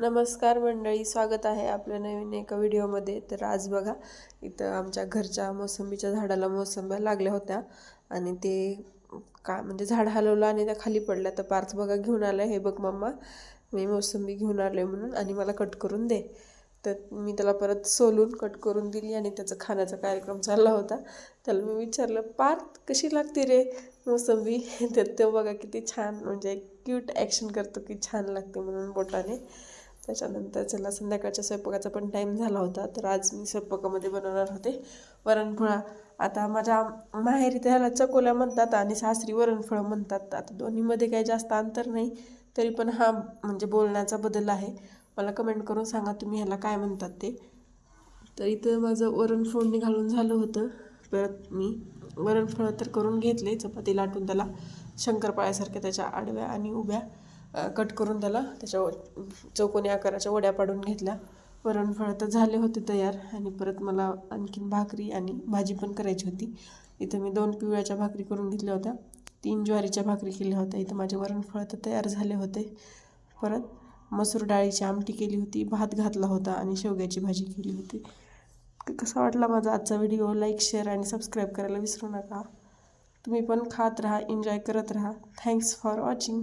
नमस्कार मंडळी स्वागत आहे आपल्या नवीन एका व्हिडिओमध्ये. तर आज बघा इथं आमच्या घरच्या मोसंबीच्या झाडाला मोसंब्या लागल्या होत्या आणि ते का म्हणजे झाड हलवलं आणि त्या खाली पडल्या. तर पार्थ बघा घेऊन आलं हे बघ मम्मा मी मोसंबी घेऊन आलो आहे म्हणून आणि मला कट करून दे. तर मी त्याला परत सोलून कट करून दिली आणि त्याचा खाण्याचा कार्यक्रम चालला होता. त्याला मी विचारलं पार्थ कशी लागते रे मोसंबी? तर तो बघा किती छान म्हणजे क्यूट ॲक्शन करतो की छान लागते म्हणून बोटाने. त्याच्यानंतर चला संध्याकाळच्या स्वयंपाकाचा पण टाईम झाला होता तर आज मी स्वयंपाकामध्ये बनवणार होते. वरणफळा आता माझ्या माहेरी त्याला चकोल्या म्हणतात आणि सासरी वरणफळं म्हणतात. आता दोन्हीमध्ये काही जास्त अंतर नाही तरी पण हा म्हणजे बोलण्याचा बदल आहे. मला कमेंट करून सांगा तुम्ही ह्याला काय म्हणतात ते. तर इथं माझं वरण फोडणी घालून झालं होतं. परत मी वरणफळं तर करून घेतले चपाती लाटून त्याला शंकरपाळ्यासारख्या त्याच्या आडव्या आणि उभ्या कट करून त्याला त्याच्या व- चौकोनी आकाराच्या वड्या पाडून घेतल्या. वरणफळं तर झाले होते तयार. आणि परत मला आणखीन भाकरी आणि भाजी पण करायची होती. इथं मी दोन पिवळ्याच्या भाकरी करून घेतल्या होत्या. तीन ज्वारीच्या भाकरी केल्या होत्या. इथं माझे वरणफळं तर तयार झाले होते. परत मसूर डाळीची आमटी केली होती. भात घातला होता आणि शेवग्याची भाजी केली होती. कसा वाटला माझा आजचा व्हिडिओ? लाईक शेअर आणि सबस्क्राईब करायला विसरू नका. तुम्ही पण खात राहा एन्जॉय करत राहा. Thanks for watching.